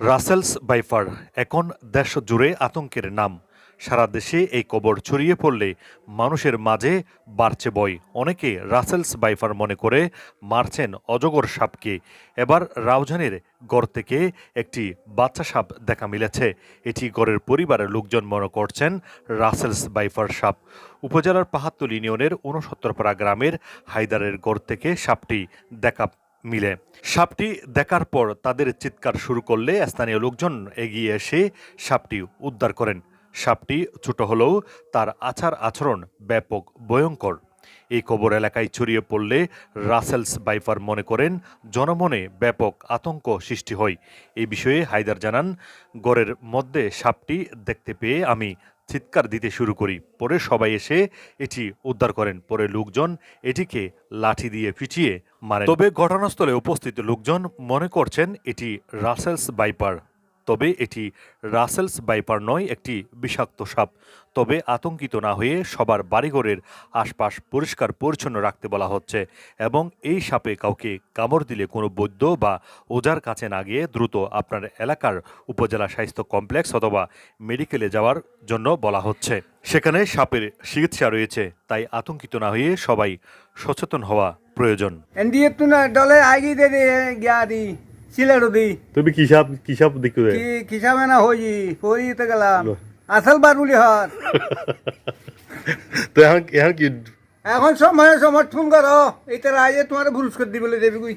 রাসেলস by far এখন দেশ জুড়ে আতঙ্কের নাম। সারা দেশে এই কবর ছড়িয়ে পড়লে মানুষের মাঝে বাড়ছে ভয়। অনেকে রাসেলস বাইফার মনে করে মারছেন অজগর সাপকে। এবার রাউজানের গড় থেকে একটি বাচ্চা সাপ দেখা মিলেছে। এটি গড়ের পরিবারের লোকজন মনে করছেন রাসেলস বাইফার সাপ। উপজেলার পাহাত্তর ইউনিয়নের ঊনসত্তরপাড়া গ্রামের হায়দারের গড় থেকে সাপটি দেখা মিলে। সাপটি দেখার পর তাদের চিৎকার শুরু করলে স্থানীয় লোকজন এগিয়ে এসে সাপটি উদ্ধার করেন। সাপটি ছোট হলেও তার আচার আচরণ ব্যাপক ভয়ঙ্কর। এই কবর এলাকায় ছড়িয়ে পড়লে রাসেলস বাইফার মনে করেন, জনমনে ব্যাপক আতঙ্ক সৃষ্টি হয়। এই বিষয়ে হায়দার জানান, গড়ের মধ্যে সাপটি দেখতে পেয়ে আমি চিৎকার দিতে শুরু করি। পরে সবাই এসে এটি উদ্ধার করেন। পরে লোকজন এটিকে লাঠি দিয়ে পিটিয়ে মারে তবে ঘটনাস্থলে উপস্থিত লোকজন মনে করছেন এটি রাসেলস বাইপার তবে এটি রাসেলস বাইপার নয়, একটি বিষাক্ত সাপ। তবে আতঙ্কিত না হয়ে সবার বাড়িঘরের আশপাশ পরিষ্কার পরিচ্ছন্ন রাখতে বলা হচ্ছে এবং এই সাপে কাউকে কামড় দিলে কোনো বৈদ্য বা ওজার কাছে না গিয়ে দ্রুত আপনার এলাকার উপজেলা স্বাস্থ্য কমপ্লেক্স অথবা মেডিকেলে যাওয়ার জন্য বলা হচ্ছে। সেখানে সাপের চিকিৎসা রয়েছে, তাই আতঙ্কিত না হয়ে সবাই সচেতন হওয়া প্রয়োজন। না ডলে আগে গিয়া দি। দি তুমি কিসাব কিসাব কি না হই তো গেলাম। আসল বারুলি হাত তো এখন এখন কি এখন সময় সমর্থন করো। এটা রাজে তোমার ভুলস করে দিবলে দেবি কই?